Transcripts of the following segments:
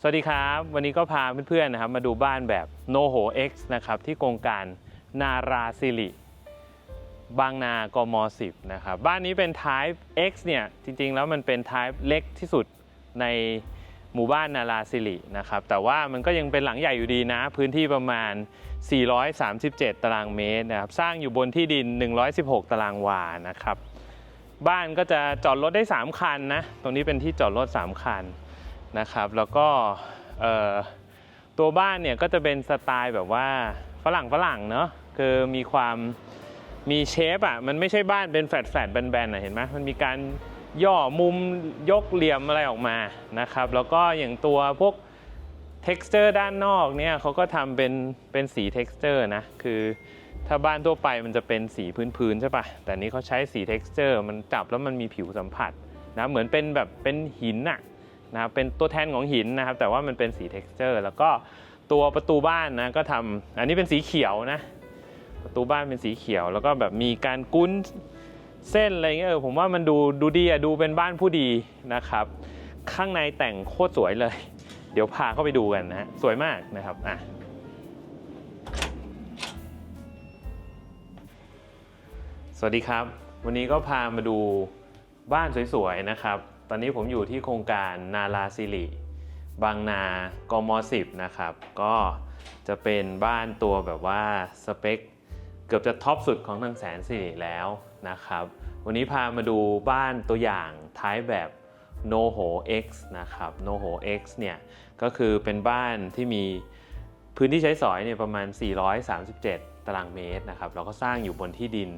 สวัสดีครับ วันนี้ก็พาเพื่อนๆนะครับมาดูบ้านแบบ No Ho X นะครับที่โครงการนาราสิริบางนากม 10 นะครับบ้านนี้เป็น Type X เนี่ยจริงๆ แล้วมันเป็น Type เล็กที่สุดในหมู่บ้านนาราสิรินะครับแต่ว่ามันก็ยังเป็นหลังใหญ่อยู่ดีนะ พื้นที่ประมาณ 437 ตารางเมตรนะครับสร้างอยู่บนที่ดิน 116 ตารางวานะครับ บ้านก็จะจอดรถได้ 3 คันนะ ตรงนี้เป็นที่จอดรถ 3 คัน นะครับแล้วก็ตัวบ้านเนี่ยก็จะเป็นสไตล์แบบว่าฝรั่งฝรั่งเนาะคือมีความมีเชฟอะมันไม่ใช่บ้านเป็นแฟลตแฟลตแบนๆอะเห็นไหมมันมีการย่อมุมยกเหลี่ยมอะไรออกมานะครับแล้วก็อย่างตัวพวก texture ด้านนอกเนี่ยเขาก็ทำเป็นเป็นสี texture นะคือถ้าบ้านทั่วไปมันจะเป็นสีพื้นๆใช่ปะแต่นนี้เขาใช้สี texture มันจับแล้วมันมีผิวสัมผัสนะเหมือนเป็นแบบเป็นหินอะ นะครับเป็นตัวแทนของหินนะครับ แต่ว่ามันเป็นสี texture แล้วก็ตัวประตูบ้านนะก็ทำอันนี้เป็นสีเขียวนะ ประตูบ้านเป็นสีเขียว แล้วก็แบบมีการกุ้นเส้นอะไรเงี้ยเออผมว่ามันดูดูดีอะดูเป็นบ้านผู้ดีนะครับ ข้างในแต่งโคตรสวยเลย เดี๋ยวพาเข้าไปดูกันนะฮะสวยมากนะครับอะสวัสดีครับ วันนี้ก็พามาดูบ้านสวยๆนะครับ ตอนนี้ผมอยู่ที่โครงการนาราสิริบางนากม10นะครับ ก็จะเป็นบ้านตัวแบบว่าสเปคเกือบจะท็อปสุดของทางแสนสิริแล้วนะครับ วันนี้พามาดูบ้านตัวอย่างท้ายแบบ NoHo X นะครับ NoHo X เนี่ยก็คือเป็นบ้านที่มีพื้นที่ใช้สอยเนี่ยประมาณ 437 ตารางเมตรนะครับแล้วก็สร้างอยู่บนที่ดิน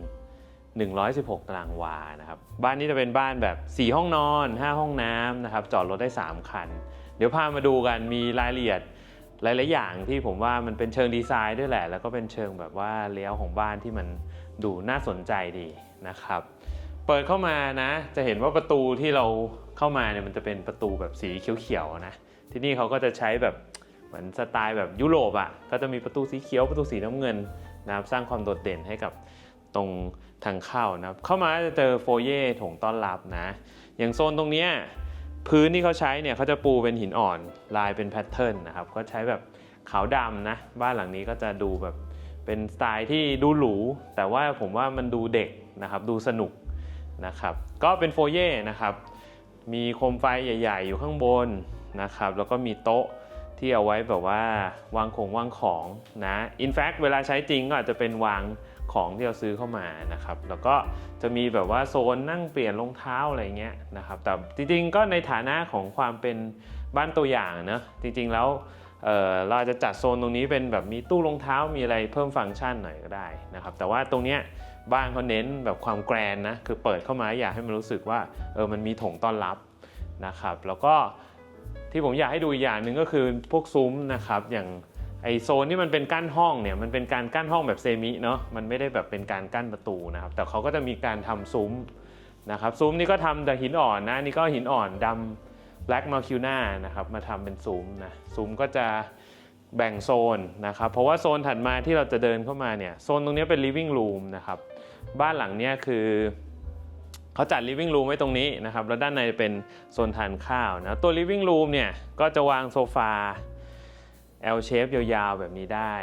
116 ตารางวานะครับ บ้านนี้จะเป็นบ้านแบบ 4 ห้องนอน 5 ห้องน้ำนะครับ จอดรถได้ 3 คัน เดี๋ยวพามาดูกัน มีรายละเอียดหลายๆอย่างที่ผมว่ามันเป็นเชิงดีไซน์ด้วยแหละ แล้วก็เป็นเชิงแบบว่าเลี้ยวของบ้านที่มันดูน่าสนใจดีนะครับ เปิดเข้ามานะ จะเห็นว่าประตูที่เราเข้ามาเนี่ยมันจะเป็นประตูแบบสีเขียวๆนะ ที่นี่เขาก็จะใช้แบบเหมือนสไตล์แบบยุโรปอะ่ะ ก็จะมีประตูสีเขียวประตูสีน้ำเงินนะครับ สร้างความโดดเด่นให้กับตรง ทางเข้านะครับ เข้ามาจะเจอโฟเย่ถงต้อนรับนะ อย่างโซนตรงเนี้ยพื้นที่เขาใช้เนี่ยเขาจะปูเป็นหินอ่อนลายเป็นแพทเทิร์นนะครับก็ใช้แบบขาวดำนะ บ้านหลังนี้ก็จะดูแบบเป็นสไตล์ที่ดูหรู แต่ว่าผมว่ามันดูเด็กนะครับ ดูสนุกนะครับ ก็เป็นโฟเย่นะครับ มีโคมไฟใหญ่ ๆ อยู่ข้างบนนะครับ แล้วก็มีโต๊ะที่เอาไว้แบบว่าวางของวางของนะ in fact เวลาใช้จริงก็อาจจะเป็นวาง ของที่เราซื้อเข้ามานะครับ แล้วก็จะมีแบบว่าโซนนั่งเปลี่ยนรองเท้าอะไรเงี้ยนะครับ แต่จริงๆก็ในฐานะของความเป็นบ้านตัวอย่างเนอะจริงๆแล้วเเราจะจัดโซนตรงนี้เป็นแบบมีตู้รองเท้ามีอะไรเพิ่มฟังก์ชันหน่อยก็ได้นะครับ แต่ว่าตรงเนี้ยบ้านเขาเน้นแบบความแกรนนะคือเปิดเข้ามาอยากให้มันรู้สึกว่าเออมันมีถงต้อนรับนะครับ แล้วก็ที่ผมอยากให้ดูอีกอย่างหนึ่งก็คือพวกซุ้มนะครับอย่าง ไอโซนที่มันเป็นกั้นห้องเนี่ยมันเป็นการกั้นห้องแบบเซมิเนาะมันไม่ได้แบบเป็นการกั้นประตูนะครับแต่เขาก็จะมีการทำซุ้มนะครับซุ้มนี่ก็ทำจากหินอ่อนนะนี่ก็หินอ่อนดำ Black m a c u n a นะครับมาทำเป็นซุ้มนะซุ้มก็จะแบ่งโซนนะครับเพราะว่าโซนถัดมาที่เราจะเดินเข้ามาเนี่ยโซนตรงนี้เป็น living room นะครับบ้านหลังเนี้ยคือเขาจัด living room ไว้ตรงนี้นะครับแล้วด้านในเป็นโซนทานข้าวนะตัว living room เนี่ยก็จะวางโซฟา L shape ยาวๆแบบนี้ได้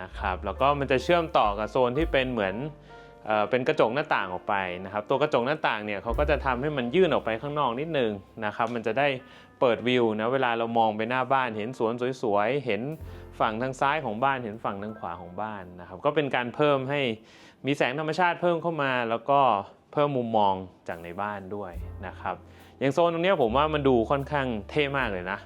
นะครับแล้วก็มันจะเชื่อมต่อกับโซนที่เป็นเหมือนเอเป็นกระจกหน้าต่างออกไปนะครับ ตัวกระจกหน้าต่างเนี่ยเขาก็จะทำให้มันยื่นออกไปข้างนอกนิดนึงนะครับมันจะได้เปิดวิวนะเวลาเรามองไปหน้าบ้านเห็นสวนสวยๆเห็นฝั่งทางซ้ายของบ้านเห็นฝั่งทางขวาของบ้านนะครับก็เป็นการเพิ่มให้มีแสงธรรมชาติเพิ่มเข้ามา แล้วก็เพิ่มมุมมองจากในบ้านด้วยนะครับอย่างโซนตรงนี้ผมว่ามันดูค่อนข้างเท่มากเลยนะ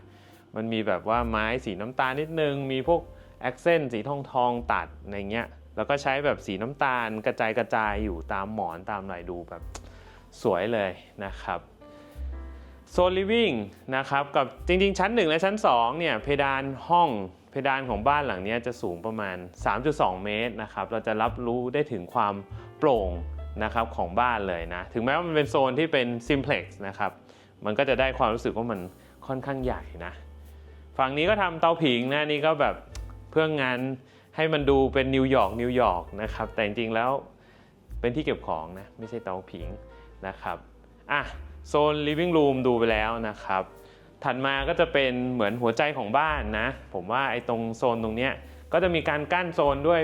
มันมีแบบว่าไม้สีน้ำตาลนิดนึง มีพวกแอคเซนต์สีทองทองตัดอะไรเงี้ย แล้วก็ใช้แบบสีน้ำตาลกระจายกระจายอยู่ตามหมอนตามไหนดูแบบสวยเลยนะครับโซนลิวิ่งนะครับกับจริงๆ ชั้น 1 และชั้น2เนี่ยเพดานห้องเพดานของบ้านหลังนี้จะสูงประมาณ 3.2 เมตรนะครับเราจะรับรู้ได้ถึงความโปร่งนะครับของบ้านเลยนะ ถึงแม้ว่ามันเป็นโซนที่เป็นซิมเพล็กซ์นะครับมันก็จะได้ความรู้สึกว่ามันค่อนข้างใหญ่นะ ฝั่งนี้ก็ทำเตาผิงนะนี่ก็แบบเพื่องานให้มันดูเป็นนิวยอร์กนิวยอร์กนะครับ แต่จริงๆแล้วเป็นที่เก็บของนะ ไม่ใช่เตาผิงนะครับอะโซน living room ดูไปแล้วนะครับ ถัดมาก็จะเป็นเหมือนหัวใจของบ้านนะ ผมว่าไอ้ตรงโซนตรงเนี้ยก็จะมีการกั้นโซนด้วย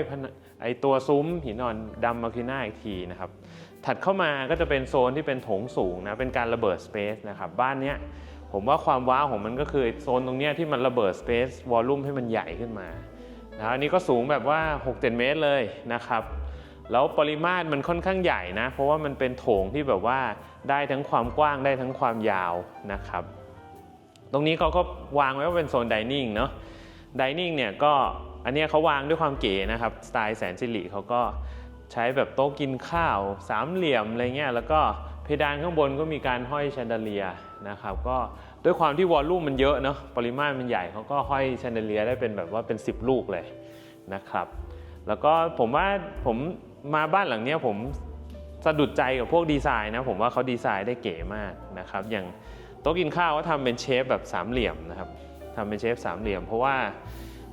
ไอ้ตัวซุ้มหินอ่อนดำมาคิน่าอีกทีนะครับ ถัดเข้ามาก็จะเป็นโซนที่เป็นโถงสูงนะ เป็นการระเบิดสเปซนะครับ บ้านเนี้ย ผมว่าความว้าวของมันก็คือโซนตรงนี้ที่มันระเบิดสเปซวอลลุ่มให้มันใหญ่ขึ้นมานะอันนี้ก็สูงแบบว่า 6-7 เมตรเลยนะครับ แล้วปริมาตรมันค่อนข้างใหญ่นะ เพราะว่ามันเป็นโถงที่แบบว่าได้ทั้งความกว้างได้ทั้งความยาวนะครับ ตรงนี้เขาก็วางไว้ว่าเป็นโซนดิเนิ่งเนาะดิเนิ่งเนี่ยก็อันนี้เขาวางด้วยความเก๋นะครับสไตล์แสนสิริเขาก็ใช้แบบโต๊ะกินข้าวสามเหลี่ยมอะไรเงี้ยแล้วก็เพดานข้างบนก็มีการห้อยแชนเดเลีย นะครับก็ด้วยความที่วอลลุ่มมันเยอะเนาะปริมาตรมันใหญ่เขาก็ห้อยแชนเดเลียได้เป็นแบบว่าเป็น 10 ลูกเลยนะครับแล้วก็ผมว่าผมมาบ้านหลังนี้ผมสะดุดใจกับพวกดีไซน์นะผมว่าเขาดีไซน์ได้เก๋มากนะครับอย่างโต๊ะกินข้าวเขาทำเป็นเชฟแบบสามเหลี่ยมนะครับทำเป็นเชฟสามเหลี่ยม เพราะว่า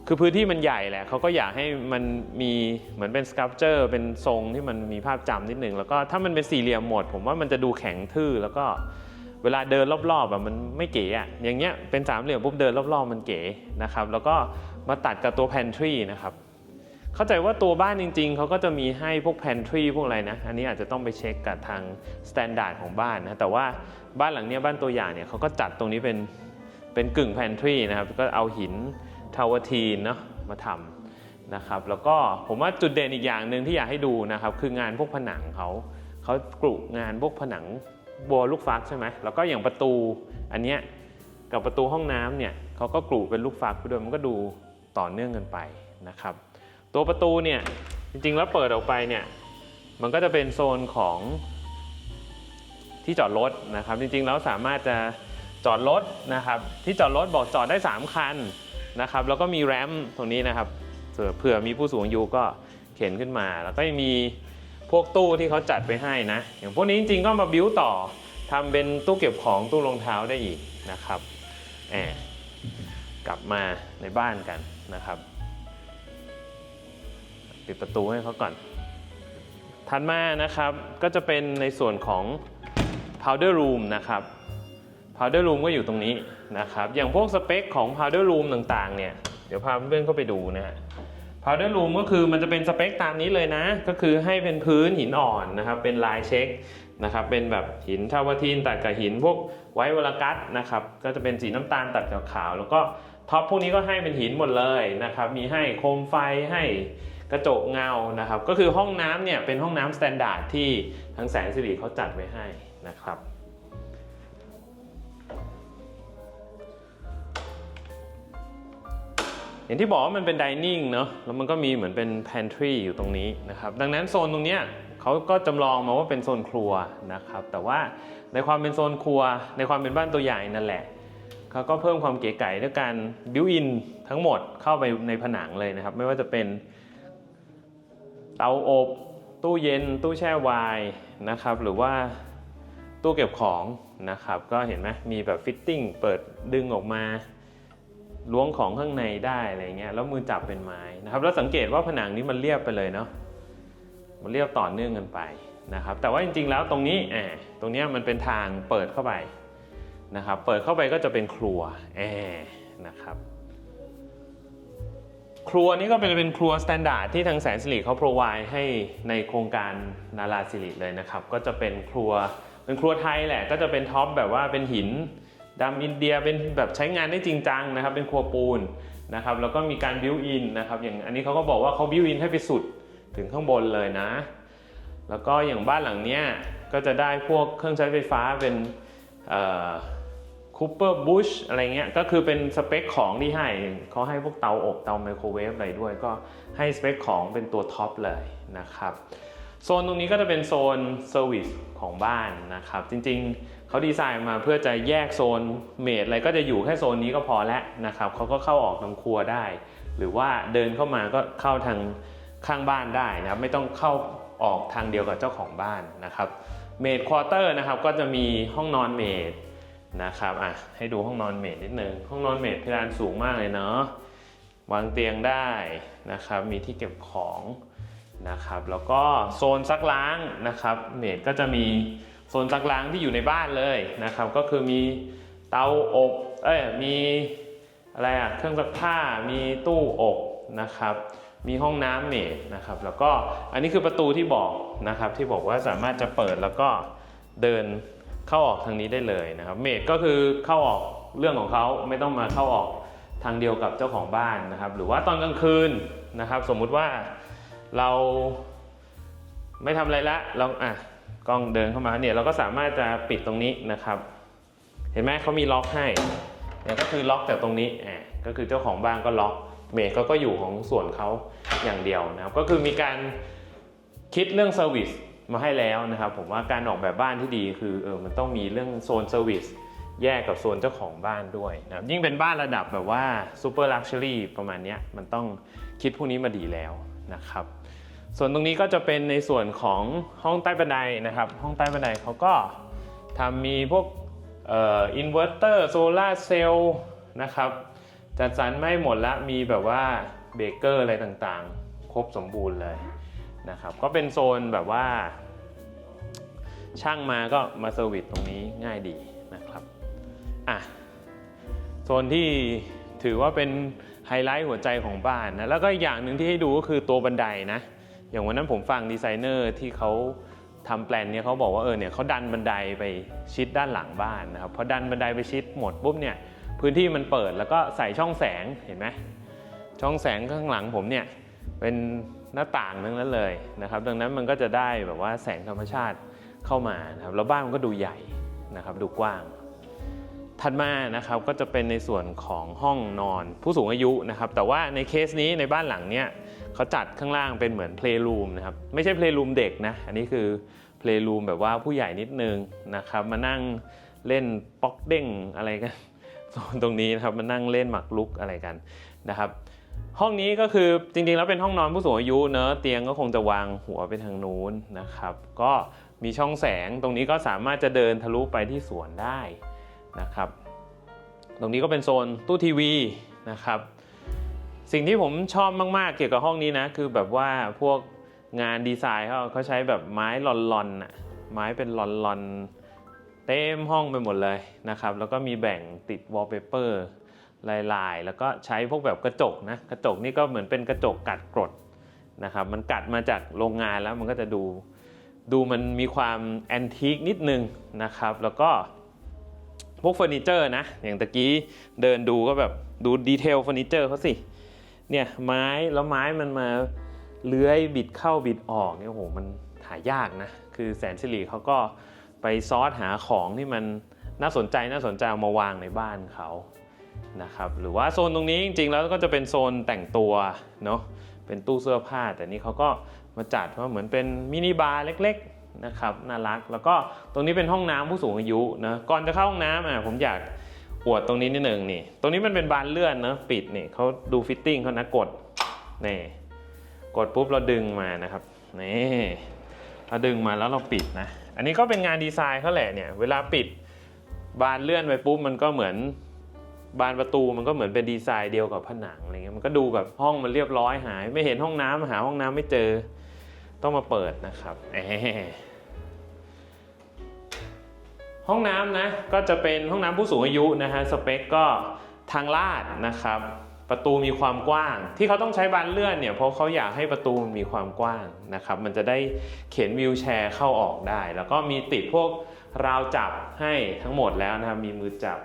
คือพื้นที่มันใหญ่แหละเขาก็อยากให้มันมีเหมือนเป็นสครับเจอร์เป็นทรงที่มันมีภาพจำนิดนึงแล้วก็ถ้ามันเป็นสี่เหลี่ยมหมด ผมว่ามันจะดูแข็งทื่อแล้วก็ เวลาเดินรอบๆแบบมันไม่เก๋อะอย่างเงี้ยเป็นสามเหลี่ยมปุ๊บเดินรอบๆมันเก๋นะครับแล้วก็มาตัดกับตัวแพนทรีนะครับเข้าใจว่าตัวบ้านจริง ๆเขาก็จะมีให้พวก pantry พวกอะไรนะอันนี้อาจจะต้องไปเช็คกับทาง standard ของบ้านนะแต่ว่าบ้านหลังเนี้ยบ้านตัวอย่างเนี่ยเขาก็จัดตรงนี้เป็นเป็นกึ่ง pantry นะครับก็เอาหินทาวทีนเนาะมาทำนะครับแล้วก็ผมว่าจุดเด่นอีกอย่างหนึ่งที่อยากให้ดูนะครับคืองานพวกผนังเขาเขากรุงานพวกผนัง บัวลูกฟักใช่ไหมแล้วก็อย่างประตูอันเนี้ยกับประตูห้องน้ำเนี่ยเขาก็กรุเป็นลูกฟักไปด้วยมันก็ดูต่อเนื่องกันไปนะครับ ตัวประตูเนี่ยจริงๆแล้วเปิดออกไปเนี่ยมันก็จะเป็นโซนของที่จอดรถนะครับจริงๆแล้วสามารถจะจอดรถนะครับ ที่จอดรถบอกจอดได้ 3 คันนะครับ แล้วก็มีแรมตรงนี้นะครับเผื่อเผื่อมีผู้สูงอายุก็เข็นขึ้นมา แล้วก็ยังมี พวกตู้ที่เขาจัดไปให้นะ อย่างพวกนี้จริงๆก็มาบิ้วต่อทำเป็นตู้เก็บของตู้รองเท้าได้อีกนะครับแอบกลับมาในบ้านกันนะครับ ปิดประตูให้เขาก่อน ถัดมานะครับก็จะเป็นในส่วนของ powder room นะครับ powder room ก็อยู่ตรงนี้นะครับ อย่างพวกสเปคของ powder room ต่างๆ เนี่ย เดี๋ยวพาเพื่อนๆเข้าไปดูนะฮะ powder room ก็คือมันจะเป็นสเปคตามนี้เลยนะ ก็คือให้เป็นพื้นหินอ่อนนะครับ เป็นลายเช็คนะครับเป็นแบบหินทาวทีนตัดกับหินพวกไว้วลกัสนะครับก็จะเป็นสีน้ำตาลตัดกับขาว แล้วก็ท็อปพวกนี้ก็ให้เป็นหินหมดเลยนะครับมีให้โคมไฟให้กระจกเงานะครับก็คือห้องน้ำเนี่ยเป็นห้องน้ำสแตนดาร์ดที่ทางแสงสิริเขาจัดไว้ให้นะครับ อย่างที่บอกว่ามันเป็นดิเนิ่งเนาะแล้วมันก็มีเหมือนเป็น pantry อยู่ตรงนี้นะครับดังนั้นโซนตรงเนี้ยเขาก็จำลองมาว่าเป็นโซนครัวนะครับแต่ว่าในความเป็นโซนครัว ในความเป็นบ้านตัวใหญ่นั่นแหละเขาก็เพิ่มความเก๋ไก๋ด้วยการบิวอินทั้งหมดเข้าไปในผนังเลยนะครับ ไม่ว่าจะเป็นเตาอบ ตู้เย็น ตู้แช่ไวน์นะครับหรือว่าตู้เก็บของนะครับก็เห็นไหมมีแบบฟิตติ้งเปิดดึงออกมา ล้วงของข้างในได้อะไรเงี้ยแล้วมือจับเป็นไม้นะครับ แล้วสังเกตว่าผนังนี้มันเรียบไปเลยเนาะมันเรียบต่อเนื่องกันไปนะครับ แต่ว่าจริงๆแล้วตรงนี้แอบตรงเนี้ยมันเป็นทางเปิดเข้าไปนะครับ เปิดเข้าไปก็จะเป็นครัวแอร์นะครับครัวนี้ก็เป็นเป็นครัวสแตนดาร์ดที่ทางแสนสิริเขาพรอไวให้ในโครงการนาราสิริเลยนะครับ ก็จะเป็นครัวเป็นครัวไทยแหละก็จะเป็นท็อปแบบว่าเป็นหิน ดำอินเดียเป็นแบบใช้งานได้จริงจังนะครับ เป็นครัวปูนนะครับแล้วก็มีการบิวอินนะครับอย่างอันนี้เขาก็บอกว่าเขาบิวอินให้ไปสุดถึงข้างบนเลยนะ แล้วก็อย่างบ้านหลังเนี้ยก็จะได้พวกเครื่องใช้ไฟฟ้าเป็นคูเปอร์บูชอะไรเงี้ยก็คือเป็นสเปคของที่ให้เขาให้พวกเตาอบเตาไมโครเวฟอะไรด้วย ก็ให้สเปคของเป็นตัวท็อปเลยนะครับโซนตรงนี้ก็จะเป็นโซนเซอร์วิสของบ้านนะครับจริงๆ เขาดีไซน์มาเพื่อจะแยกโซนเมดอะไรก็จะอยู่แค่โซนนี้ก็พอแล้วนะครับเขาก็เข้าออกทางครัวได้ หรือว่าเดินเข้ามาก็เข้าทางข้างบ้านได้นะครับไม่ต้องเข้าออกทางเดียวกับเจ้าของบ้านนะครับเมดควอเตอร์นะครับก็จะมีห้องนอนเมดนะครับอะให้ดูห้องนอนเมดนิดนึงห้องนอนเมดเพดานสูงมากเลยเนาะวางเตียงได้นะครับมีที่เก็บของนะครับแล้วก็โซนซักล้างนะครับเมดก็จะมี โซนซักล้างที่อยู่ในบ้านเลยนะครับ ก็คือมีเตาอบ เอ้ยมีอะไรอะเครื่องซักผ้ามีตู้อบนะครับ มีห้องน้ำเมดนะครับ แล้วก็อันนี้คือประตูที่บอกนะครับ ที่บอกว่าสามารถจะเปิดแล้วก็เดินเข้าออกทางนี้ได้เลยนะครับ เมดก็คือเข้าออกเรื่องของเขาไม่ต้องมาเข้าออกทางเดียวกับเจ้าของบ้านนะครับ หรือว่าตอนกลางคืนนะครับ สมมุติว่าเราไม่ทำอะไรละเราอะ กล้องเดินเข้ามาเนี่ยเราก็สามารถจะปิดตรงนี้นะครับ เห็นไหมเขามีล็อกให้เนี่ยก็คือล็อกจากตรงนี้อ่าก็คือเจ้าของบ้านก็ล็อกเมย์ก็ก็อยู่ของส่วนเขาอย่างเดียวนะครับ ก็คือมีการคิดเรื่องเซอร์วิสมาให้แล้วนะครับ ผมว่าการออกแบบบ้านที่ดีคือเออมันต้องมีเรื่องโซนเซอร์วิสแยกกับโซนเจ้าของบ้านด้วยนะยิ่งเป็นบ้านระดับแบบว่าซูเปอร์ลักชัวรี่ประมาณนี้มันต้องคิดพวกนี้มาดีแล้วนะครับ ส่วนตรงนี้ก็จะเป็นในส่วนของห้องใต้บันไดนะครับ ห้องใต้บันไดเขาก็ทำมีพวกอินเวอร์เตอร์โซลาเซลล์นะครับจัดสรรไม่หมดละมีแบบว่าเบเกอร์อะไรต่างๆ ครบสมบูรณ์เลยนะครับ ก็เป็นโซนแบบว่า ช่างมาก็มาเซอร์วิสตรงนี้ง่ายดีนะครับอะโซนที่ถือว่าเป็นไฮไลท์หัวใจของบ้านนะแล้วก็อย่างหนึ่งที่ให้ดูก็คือตัวบันไดนะ อย่างวันนั้นผมฟังดีไซเนอร์ที่เขาทำแปลนเนี่ยเขาบอกว่าเออเนี่ยเขาดันบันไดไปชิดด้านหลังบ้านนะครับพอดันบันไดไปชิดหมดปุ๊บเนี่ยพื้นที่มันเปิดแล้วก็ใส่ช่องแสงเห็นไหมช่องแสงข้างหลังผมเนี่ยเป็นหน้าต่างทั้งนั้นเลยนะครับ ดังนั้นมันก็จะได้แบบว่าแสงธรรมชาติเข้ามานะครับแล้วบ้านมันก็ดูใหญ่นะครับดูกว้าง ถัดมานะครับก็จะเป็นในส่วนของห้องนอนผู้สูงอายุนะครับแต่ว่าในเคสนี้ในบ้านหลังเนี้ย เขาจัดข้างล่างเป็นเหมือน playroom นะครับไม่ใช่ playroom เด็กนะ อันนี้คือ playroom แบบว่าผู้ใหญ่นิดนึงนะครับ มานั่งเล่นป๊อกเด้งอะไรกันโซนตรงนี้นะครับมานั่งเล่นหมากรุกอะไรกันนะครับ ห้องนี้ก็คือจริงๆแล้วเป็นห้องนอนผู้สูงอายุเนอะเตียงก็คงจะวางหัวไปทางนู้นนะครับ ก็มีช่องแสงตรงนี้ก็สามารถจะเดินทะลุไปที่สวนได้นะครับ ตรงนี้ก็เป็นโซนตู้ทีวีนะครับ สิ่งที่ผมชอบมากๆ เกี่ยวกับห้องนี้นะ คือแบบว่าพวกงานดีไซน์เขาเขาใช้แบบไม้ลอนๆน่ะไม้เป็นลอนๆ เต็มห้องไปหมดเลยนะครับ แล้วก็มีแบ่งติดวอลเปเปอร์ลายๆ แล้วก็ใช้พวกแบบกระจกนะ กระจกนี่ก็เหมือนเป็นกระจกกัดกรดนะครับ มันกัดมาจากโรงงานแล้วมันก็จะดูดูมันมีความแอนทิคนิดนึงนะครับ แล้วก็พวกเฟอร์นิเจอร์นะ อย่างตะกี้เดินดูก็แบบดูดีเทลเฟอร์นิเจอร์เขาสิ เนี่ยไม้แล้วไม้มันมาเลื้อยบิดเข้าบิดออกเนี่ยโหมันหายากนะ คือแสนสิริเขาก็ไปซอสหาของที่มันน่าสนใจน่าสนใจเอามาวางในบ้านเขานะครับหรือว่าโซนตรงนี้จริงๆแล้วก็จะเป็นโซนแต่งตัวเนาะเป็นตู้เสื้อผ้า แต่นี่เขาก็มาจัดว่าเหมือนเป็นมินิบาร์เล็กๆนะครับน่ารักแล้วก็ตรงนี้เป็นห้องน้ำผู้สูงอายุนะก่อนจะเข้าห้องน้ำอะผมอยาก อวดตรงนี้นิดหนึ่งนี่ ตรงนี้มันเป็นบานเลื่อนเนอะปิดนี่เขาดูฟิตติ้งเขานะกดนี่กดปุ๊บเราดึงมานะครับนี่เราดึงมาแล้วเราปิดนะ อันนี้ก็เป็นงานดีไซน์เขาแหละเนี่ย เวลาปิดบานเลื่อนไปปุ๊บมันก็เหมือนบานประตูมันก็เหมือนเป็นดีไซน์เดียวกับผนังอะไรเงี้ยมันก็ดูแบบห้องมันเรียบร้อยหาย ไม่เห็นห้องน้ำหาห้องน้ำไม่เจอ ต้องมาเปิดนะครับแห้องน้ำนะก็จะเป็นห้องน้ำผู้สูงอายุนะฮะสเปคก็ทางลาดนะครับ ประตูมีความกว้าง ที่เขาต้องใช้บานเลื่อนเนี่ยเพราะเขาอยากให้ประตูมันมีความกว้างนะครับ มันจะได้เข็นวิวแชร์เข้าออกได้ แล้วก็มีติดพวกราวจับให้ทั้งหมดแล้วนะครับมีมือจับ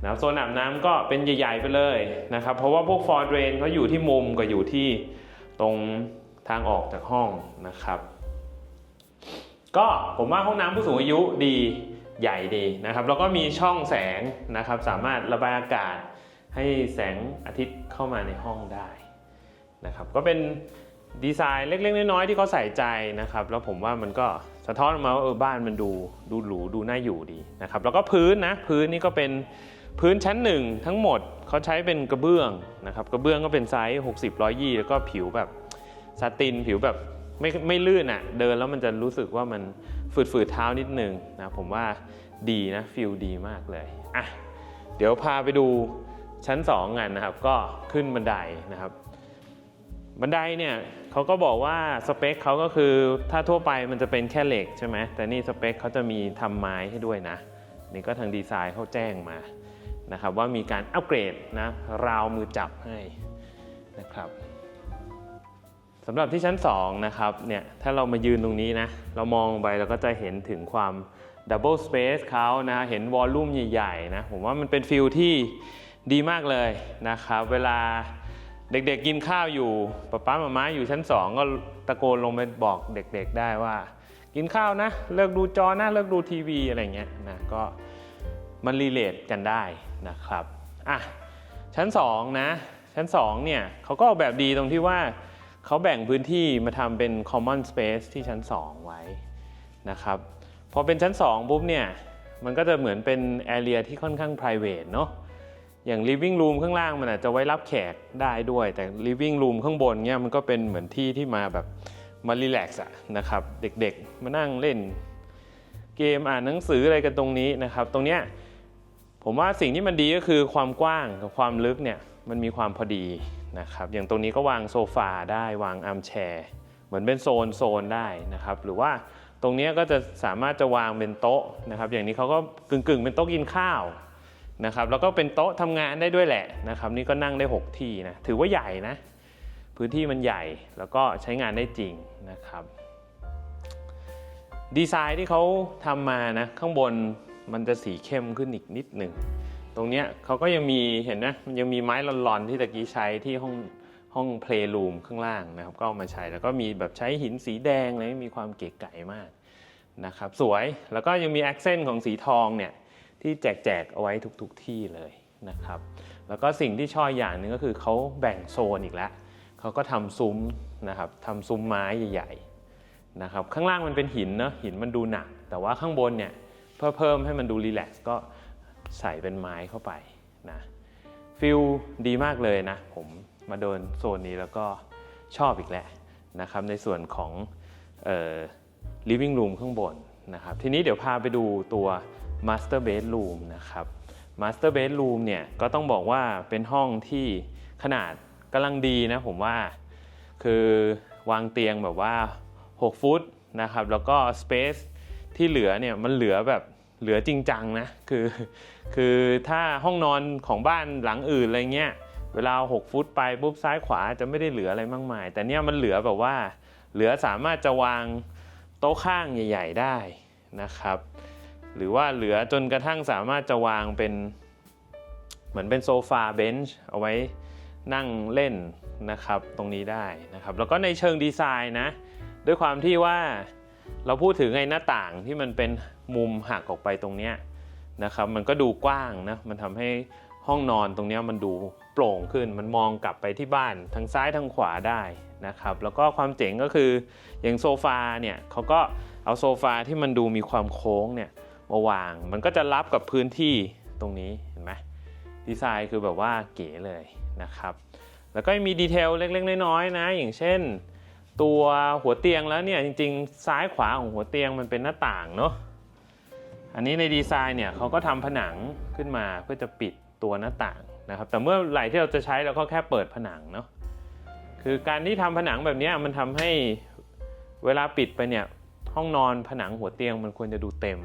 นะครับโซนอาบน้ำก็เป็นใหญ่ๆไปเลยนะครับ เพราะว่าพวกฟอร์เดรนเขาอยู่ที่มุมก็อยู่ที่ตรงทางออกจากห้องนะครับ ก็ผมว่าห้องน้ำผู้สูงอายุดี ใหญ่ดีนะครับแล้วก็มีช่องแสงนะครับ สามารถระบายอากาศให้แสงอาทิตย์เข้ามาในห้องได้นะครับก็เป็นดีไซน์เล็ก ๆ น้อยๆที่เขาใส่ใจนะครับ แล้วผมว่ามันก็สะท้อนออกมาว่าเออบ้านมันดูดูหรูดูน่าอยู่ดีนะครับ แล้วก็พื้นนะพื้นนี่ก็เป็นพื้นชั้นหนึ่งทั้งหมดเขาใช้เป็นกระเบื้องนะครับ กระเบื้องก็เป็นไซส์ 60 120 แล้วก็ผิวแบบซาตินผิวแบบ ไม่ไม่ลื่นอะ่ะเดินแล้วมันจะรู้สึกว่ามันฝืดๆเท้านิดนึงนะผมว่าดีนะฟิลดีมากเลยอะเดี๋ยวพาไปดูชั้น 2 กันนะครับ ก็ขึ้นบันไดนะครับ บันไดเนี่ยเขาก็บอกว่าสเปคเขาก็คือถ้าทั่วไปมันจะเป็นแค่เหล็กใช่ไหมแต่นี่สเปคเขาจะมีทำไม้ให้ด้วยนะ นี่ก็ทางดีไซน์เขาแจ้งมานะครับว่ามีการอัปเกรดนะราวมือจับให้นะครับ สำหรับที่ชั้น2นะครับเนี่ยถ้าเรามายืนตรงนี้นะเรามองไปเราก็จะเห็นถึงความดับเบิลสเปซเขานะเห็นวอลลุ่มใหญ่ๆนะผมว่ามันเป็นฟิลที่ดีมากเลยนะครับเวลาเด็กๆกินข้าวอยู่ป๊าป๊ามาม่าอยู่ชั้น 2 ก็ตะโกนลงไปบอกเด็กๆได้ว่า กินข้าวนะ เลิกดูจอนะ เลิกดูทีวีอะไรเงี้ยนะก็มันรีเลทกันได้นะครับอะชั้น 2 นะ ชั้น2เนี่ยเขาก็ออกแบบดีตรงที่ว่า เขาแบ่งพื้นที่มาทำเป็น common space ที่ชั้น 2 ไว้นะครับพอเป็นชั้น 2 ปุ๊บเนี่ย มันก็จะเหมือนเป็น area ที่ค่อนข้าง private เนาะอย่าง living room ข้างล่างมันอาจจะไว้รับแขกได้ด้วย แต่ living room ข้างบนเนี่ยมันก็เป็นเหมือนที่ที่มาแบบมารีแลกซ์อะนะครับเด็กๆ มานั่งเล่นเกมอ่านหนังสืออะไรกันตรงนี้นะครับ ตรงเนี้ยผมว่าสิ่งที่มันดีก็คือความกว้างกับความลึกเนี่ยมันมีความพอดี นะครับอย่างตรงนี้ก็วางโซฟาได้วางอาร์มแชร์เหมือนเป็นโซนโซนได้นะครับหรือว่าตรงนี้ก็จะสามารถจะวางเป็นโต๊ะนะครับ อย่างนี้เขาก็กึ่งๆ เป็นโต๊ะกินข้าวนะครับแล้วก็เป็นโต๊ะทำงานได้ด้วยแหละนะครับนี่ก็นั่งได้ 6 ที่นะถือว่าใหญ่นะพื้นที่มันใหญ่แล้วก็ใช้งานได้จริงนะครับดีไซน์ที่เขาทำมานะข้างบนมันจะสีเข้มขึ้นอีกนิดหนึ่ง ตรงเนี้ยเขาก็ยังมีเห็นนะมันยังมีไม้ลอนๆที่ตะกี้ใช้ที่ห้องห้องเพลย์รูมข้างล่างนะครับ ก็เอามาใช้แล้วก็มีแบบใช้หินสีแดงเลยมีความเก๋ไก๋มากนะครับ สวยแล้วก็ยังมีแอคเซนต์ของสีทองเนี่ยที่แจกๆเอาไว้ทุกๆที่เลยนะครับ แล้วก็สิ่งที่ชอบอย่างหนึ่งก็คือเขาแบ่งโซนอีกแล้วเขาก็ทำซุ้มนะครับทำซุ้มไม้ใหญ่ๆนะครับ ข้างล่างมันเป็นหินเนาะหินมันดูหนัก แต่ว่าข้างบนเนี่ยเพื่อเพิ่มให้มันดูรีแลกซ์ก็ ใส่เป็นไม้เข้าไปนะฟิลดีมากเลยนะ ผมมาโดนโซนนี้แล้วก็ชอบอีกแหละนะครับในส่วนของเอ่อ living room ข้างบนนะครับทีนี้เดี๋ยวพาไปดูตัว master bedroom นะครับ master bedroom เนี่ยก็ต้องบอกว่าเป็นห้องที่ขนาดกำลังดีนะผมว่าคือวางเตียงแบบว่า 6 ฟุตนะครับแล้วก็ space ที่เหลือเนี่ยมันเหลือแบบ เหลือจริงจังนะคือคือถ้าห้องนอนของบ้านหลังอื่นอะไรเงี้ยเวลา 6 ฟุตไปปุ๊บซ้ายขวาจะไม่ได้เหลืออะไรมากมาย แต่เนี่ยมันเหลือแบบว่า เหลือสามารถจะวางโต๊ะข้างใหญ่ ๆ ได้นะครับ หรือว่าเหลือจนกระทั่งสามารถจะวางเป็น เหมือนเป็นโซฟาเบนช์เอาไว้นั่งเล่นนะครับตรงนี้ได้นะครับแล้วก็ในเชิงดีไซน์นะ ด้วยความที่ว่าเราพูดถึงไอ้หน้าต่างที่มันเป็น มุมหักออกไปตรงเนี้ยนะครับมันก็ดูกว้างนะมันทำให้ห้องนอนตรงเนี้ยมันดูโปร่งขึ้น มันมองกลับไปที่บ้านทางซ้ายทางขวาได้นะครับ แล้วก็ความเจ๋งก็คืออย่างโซฟาเนี่ยเขาก็เอาโซฟาที่มันดูมีความโค้งเนี่ยมาวาง มันก็จะรับกับพื้นที่ตรงนี้เห็นไหมดีไซน์คือแบบว่าเก๋เลยนะครับ แล้วก็มีดีเทลเล็กๆน้อยๆนะ อย่างเช่น ตัวหัวเตียงแล้วเนี่ยจริงๆ ซ้ายขวาของหัวเตียงมันเป็นหน้าต่างเนาะ อันนี้ในดีไซน์เนี่ยเขาก็ทำผนังขึ้นมาเพื่อจะปิดตัวหน้าต่างนะครับ แต่เมื่อไหร่ที่เราจะใช้เราก็แค่เปิดผนังเนาะคือการที่ทำผนังแบบนี้มันทำให้เวลาปิดไปเนี่ยห้องนอนผนังหัวเตียงมันควรจะดูเต็ม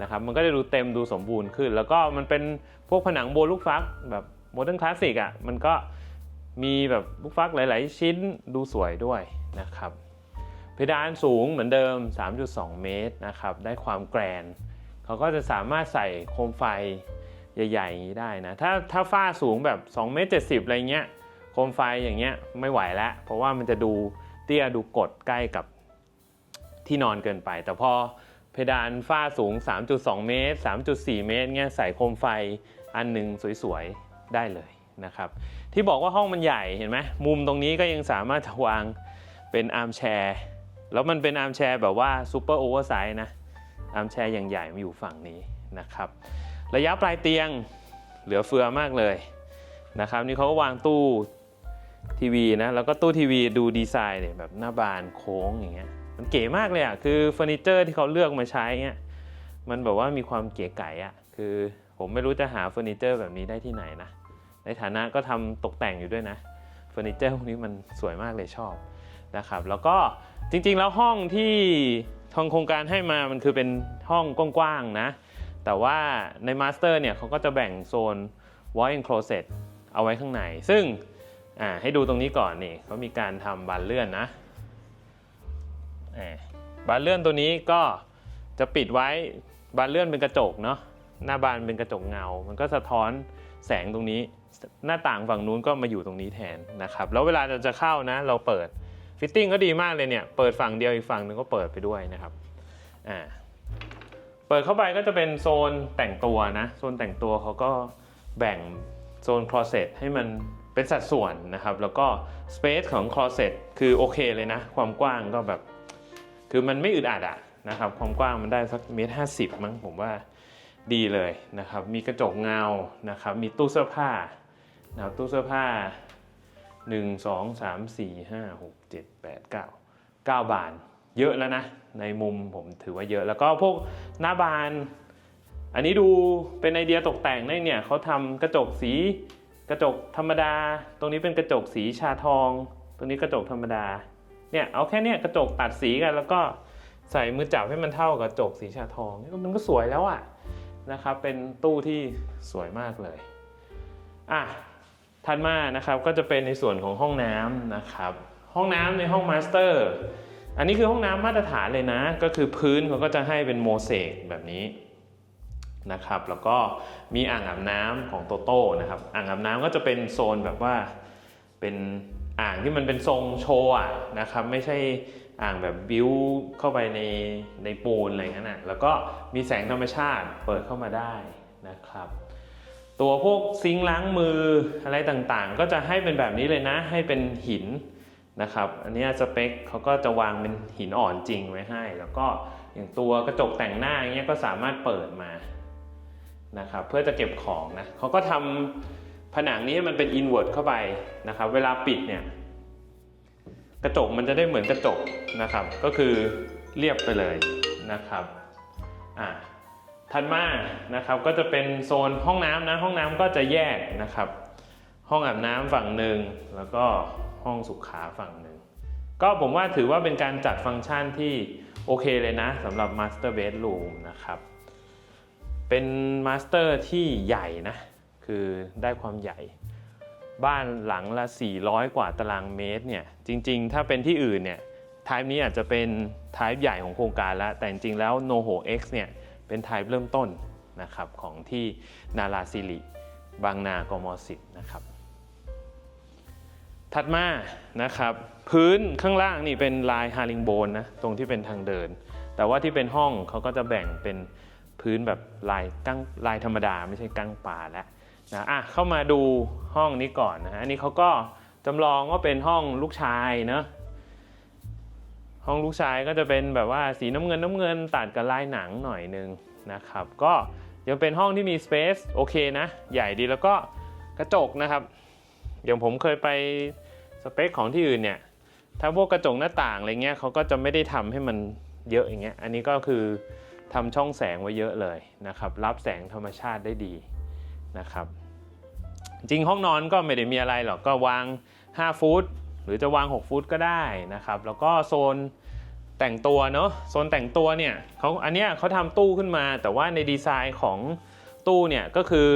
นะครับ มันก็จะดูเต็มดูสมบูรณ์ขึ้น แล้วก็มันเป็นพวกผนังโบลูกฟักแบบโมเดิร์นคลาสสิกอะมันก็มีแบบลูกฟักหลาย ๆ ชิ้นดูสวยด้วยนะครับ เพดานสูงเหมือนเดิม 3.2 เมตรนะครับ ได้ความแกรน เขาก็จะสามารถใส่โคมไฟใหญ่ๆอย่างนี้ได้นะ ถ้าถ้าฝ้าสูงแบบ2เมตร70อะไรเงี้ย โคมไฟอย่างเงี้ยไม่ไหวแล้ว เพราะว่ามันจะดูเตี้ยดูกดใกล้กับที่นอนเกินไป แต่พอเพดานฝ้าสูง 3.2 เมตร 3.4 เมตรเงี้ยใส่โคมไฟอันหนึ่งสวยๆ ได้เลยนะครับ ที่บอกว่าห้องมันใหญ่เห็นไหมมุมตรงนี้ก็ยังสามารถวางเป็นอาร์มแชร์ แล้วมันเป็นอาร์มแชร์แบบว่าซูเปอร์โอเวอร์ไซส์นะ อาร์มแชร์อย่างใหญ่มาอยู่ฝั่งนี้นะครับ ระยะปลายเตียงเหลือเฟือมากเลยนะครับ นี่เขาก็วางตู้ทีวีนะ แล้วก็ตู้ทีวีดูดีไซน์เนี่ยแบบหน้าบานโค้งอย่างเงี้ย มันเก๋มากเลยอะ คือเฟอร์นิเจอร์ที่เขาเลือกมาใช้เนี่ยมันแบบว่ามีความเก๋ไก๋อะ คือผมไม่รู้จะหาเฟอร์นิเจอร์แบบนี้ได้ที่ไหนนะ ในฐานะก็ทำตกแต่งอยู่ด้วยนะเฟอร์นิเจอร์พวกนี้มันสวยมากเลยชอบนะครับ แล้วก็จริงๆแล้วห้องที่ ทางโครงการให้มามันคือเป็นห้องกว้างๆนะ แต่ว่าในมาสเตอร์เนี่ยเขาก็จะแบ่งโซน walk-in closet เอาไว้ข้างใน ซึ่งให้ดูตรงนี้ก่อนนี่เขามีการทำบานเลื่อนนะบานเลื่อนตัวนี้ก็จะปิดไว้บานเลื่อนเป็นกระจกเนาะหน้าบานเป็นกระจกเงา มันก็สะท้อนแสงตรงนี้ หน้าต่างฝั่งนู้นก็มาอยู่ตรงนี้แทนนะครับ แล้วเวลาเราจะเข้านะ เราเปิด ฟิตติ้งก็ดีมากเลยเนี่ย เปิดฝั่งเดียวอีกฝั่งหนึ่งก็เปิดไปด้วยนะครับอ่าเปิดเข้าไปก็จะเป็นโซนแต่งตัวนะ โซนแต่งตัวเขาก็แบ่งโซนคลอเซตให้มันเป็นสัดส่วนนะครับ แล้วก็สเปซของคลอเซตคือโอเคเลยนะ ความกว้างก็แบบ คือมันไม่อึดอัดอะนะครับ ความกว้างมันได้สักเมตรห้าสิบมั้งผมว่าดีเลยนะครับ มีกระจกเงานะครับ มีตู้เสื้อผ้านะครับตู้เสื้อผ้า 1 2 3 4 5 6 7 8 9 9 บาน เยอะแล้วนะ ในมุมผมถือว่าเยอะแล้วก็พวกหน้าบาน อันนี้ดูเป็นไอเดียตกแต่งได้เนี่ยเขาทำกระจกสีกระจกธรรมดา ตรงนี้เป็นกระจกสีชาทอง ตรงนี้กระจกธรรมดาเนี่ยเอาแค่เนี้ยกระจกตัดสีกัน แล้วก็ใส่มือจับให้มันเท่ากับกระจกสีชาทองมันก็สวยแล้วอะนะครับเป็นตู้ที่สวยมากเลยอะ ถัดมานะครับก็จะเป็นในส่วนของห้องน้ำนะครับ ห้องน้ำในห้องมาสเตอร์อันนี้คือห้องน้ำมาตรฐานเลยนะ ก็คือพื้นเขาก็จะให้เป็นโมเสกแบบนี้นะครับ แล้วก็มีอ่างอาบน้ำของโตโต้นะครับ อ่างอาบน้ำก็จะเป็นโซนแบบว่าเป็นอ่างที่มันเป็นทรงโชว์นะครับ ไม่ใช่อ่างแบบบิ้วเข้าไปในในปูนอะไรเงี้ยนะแล้วก็มีแสงธรรมชาติเปิดเข้ามาได้นะครับ ตัวพวกซิงล้างมืออะไรต่างๆ ก็จะให้เป็นแบบนี้เลยนะ ให้เป็นหินนะครับ อันนี้สเปคเขาก็จะวางเป็นหินอ่อนจริงไว้ให้ แล้วก็อย่างตัวกระจกแต่งหน้าอย่างเงี้ยก็สามารถเปิดมานะครับเพื่อจะเก็บของนะเขาก็ทำผนังนี้มันเป็นอินเว r ร์เข้าไปนะครับ เวลาปิดเนี่ยกระจกมันจะได้เหมือนกระจกนะครับ ก็คือเรียบไปเลยนะครับอ่า ถัดมานะครับก็จะเป็นโซนห้องน้ำนะห้องน้ำก็จะแยกนะครับ ห้องอาบน้ำฝั่งหนึ่งแล้วก็ห้องสุขาฝั่งหนึ่งก็ผมว่าถือว่าเป็นการจัดฟังก์ชันที่โอเคเลยนะสำหรับ Master Bedroom นะครับ เป็นมาสเตอร์ที่ใหญ่นะ คือได้ความใหญ่ บ้านหลังละ 400 กว่าตารางเมตรเนี่ย จริงๆ ถ้าเป็นที่อื่นเนี่ย ไทป์นี้อาจจะเป็นไทป์ใหญ่ของโครงการแล้ว แต่จริงๆแล้ว NoHo X เนี่ย เป็นไทป์เริ่มต้นนะครับของที่นาราซิริบางนากม10นะครับ ถัดมานะครับพื้นข้างล่างนี่เป็นลายฮาริงโบนนะตรงที่เป็นทางเดิน แต่ว่าที่เป็นห้องเขาก็จะแบ่งเป็นพื้นแบบลายกั้งลายธรรมดาไม่ใช่กั้งป่าแล้วนะอะเข้ามาดูห้องนี้ก่อนนะฮะอันนี้เขาก็จำลองว่าเป็นห้องลูกชายเนาะ ห้องลูกชายก็จะเป็นแบบว่าสีน้ำเงินน้ำเงินตัดกับลายหนังหน่อยนึงนะครับ ก็ยังเป็นห้องที่มีสเปซโอเคนะ ใหญ่ดีแล้วก็กระจกนะครับ อย่างผมเคยไปสเปคของที่อื่นเนี่ย ถ้าพวกกระจกหน้าต่างอะไรเงี้ยเขาก็จะไม่ได้ทำให้มันเยอะอย่างเงี้ย อันนี้ก็คือทำช่องแสงไว้เยอะเลยนะครับ รับแสงธรรมชาติได้ดีนะครับ จริงห้องนอนก็ไม่ได้มีอะไรหรอก ก็วาง 5 ฟุต หรือจะวาง 6 ฟุตก็ได้นะครับ แล้วก็โซนแต่งตัวเนาะโซนแต่งตัวเนี่ยเขาอันเนี้ยเขาทำตู้ขึ้นมา แต่ว่าในดีไซน์ของตู้เนี่ยก็คือ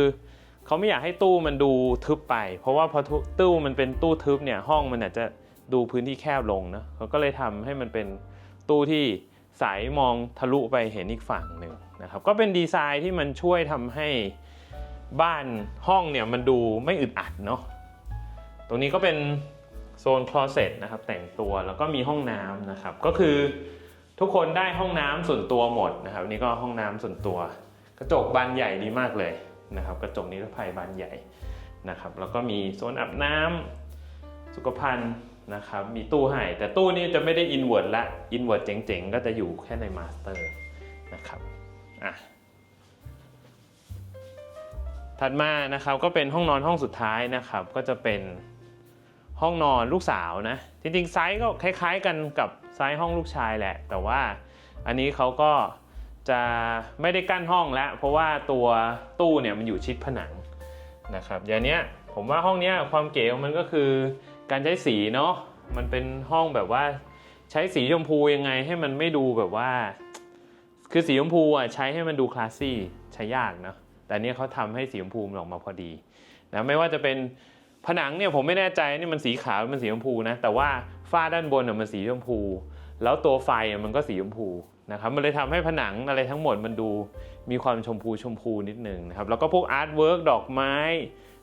เขาไม่อยากให้ตู้มันดูทึบไป เพราะว่าพอตู้มันเป็นตู้ทึบเนี่ยห้องมันอาจจะดูพื้นที่แคบลงนะเขาก็เลยทำให้มันเป็นตู้ที่ใสมองทะลุไปเห็นอีกฝั่งหนึ่งนะครับก็เป็นดีไซน์ที่มันช่วยทำให้บ้านห้องเนี่ยมันดูไม่อึดอัดเนาะตรงนี้ก็เป็น โซนคลอเซ็ตนะครับแต่งตัวแล้วก็มีห้องน้ำนะครับก็คือทุกคนได้ห้องน้ำส่วนตัวหมดนะครับนี่ก็ห้องน้ำส่วนตัว กระจกบานใหญ่ดีมากเลยนะครับ กระจกนิรภัยบานใหญ่นะครับ แล้วก็มีโซนอาบน้ำสุขภัณฑ์นะครับ มีตู้ให้แต่ตู้นี้จะไม่ได้อินเว r ร์ละอินเว r ร์เจ๋งๆ ก็จะอยู่แค่ในมาสเตอร์นะครับอะถัดมานะครับก็เป็นห้องนอนห้องสุดท้ายนะครับ ก็จะเป็น ห้องนอนลูกสาวนะ จริงๆไซส์ก็คล้าย ๆ กันกับไซส์ห้องลูกชายแหละ แต่ว่าอันนี้เขาก็จะไม่ได้กั้นห้องแล้ว เพราะว่าตัวตู้เนี่ยมันอยู่ชิดผนังนะครับอย่างเนี้ยผมว่าห้องเนี้ยความเก๋ของมันก็คือการใช้สีเนาะมันเป็นห้องแบบว่าใช้สีชมพูยังไงให้มันไม่ดูแบบว่า คือสีชมพูอะใช้ให้มันดูคลาสซี่ใช้ยากเนาะแต่อันนี้เขาทำให้สีชมพูมันออกมาพอดีนะไม่ว่าจะเป็น ผนังเนี่ยผมไม่แน่ใจนี่มันสีขาวมันสีชมพูนะแต่ว่าฝ้าด้านบนน่ะมันสีชมพู แล้วตัวไฟมันก็สีชมพูนะครับมันเลยทำให้ผนังอะไรทั้งหมดมันดูมีความชมพูชมพูนิดนึงนะครับแล้วก็พวกอาร์ตเวิร์กดอกไม้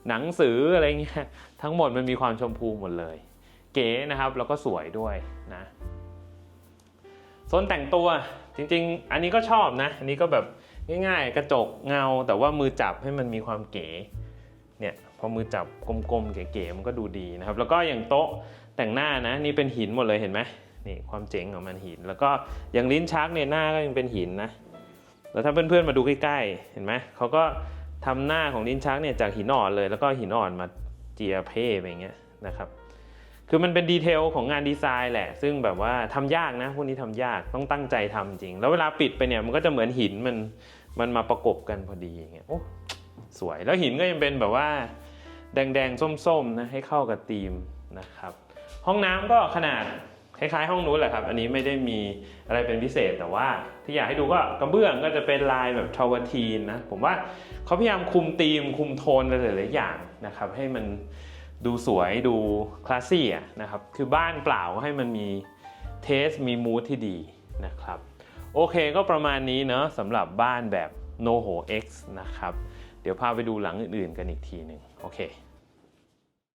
หนังสืออะไรเงี้ยทั้งหมดมันมีความชมพูหมดเลย เก๋นะครับแล้วก็สวยด้วยนะโซนแต่งตัวจริงๆ อันนี้ก็ชอบนะ อันนี้ก็แบบง่ายๆ กระจกเงาแต่ว่ามือจับให้มันมีความเก๋ พอมือจับกลมๆเก๋ๆมันก็ดูดีนะครับ แล้วก็อย่างโต๊ะแต่งหน้านะนี่เป็นหินหมดเลยเห็นไหมนี่ความเจ๋งของมันหิน แล้วก็อย่างลิ้นชักเนี่ยหน้าก็ยังเป็นหินนะแล้วถ้าเพื่อนๆมาดูใกล้ๆเห็นไหมเขาก็ทำหน้าของลิ้นชักเนี่ยจากหินอ่อนเลย แล้วก็หินอ่อนมาเจียเพ่ไปอย่างเงี้ยนะครับคือมันเป็นดีเทลของงานดีไซน์แหละ ซึ่งแบบว่าทำยากนะพวกนี้ทำยากต้องตั้งใจทำจริง แล้วเวลาปิดไปเนี่ยมันก็จะเหมือนหินมันมันมาประกบกันพอดีอย่างเงี้ยโอ้สวยแล้วหินก็ยังเป็นแบบว่า แดงๆ ส้มๆนะให้เข้ากับธีมนะครับ ห้องน้ำก็ขนาดคล้ายๆ ห้องนู้นแหละครับ อันนี้ไม่ได้มีอะไรเป็นพิเศษแต่ว่าที่อยากให้ดูก็กระเบื้องก็จะเป็นลายแบบทาวทีนนะผมว่าเขาพยายามคุมธีมคุมโทนอะไรหลายๆอย่างนะครับ ให้มันดูสวยดูคลาสซี่อะนะครับ คือบ้านเปล่าให้มันมีเทสมีมูทที่ดีนะครับ โอเคก็ประมาณนี้เนาะสำหรับบ้านแบบ NoHo X นะครับ เดี๋ยวพาไปดูหลังอื่นๆกันอีกทีหนึ่งโอเค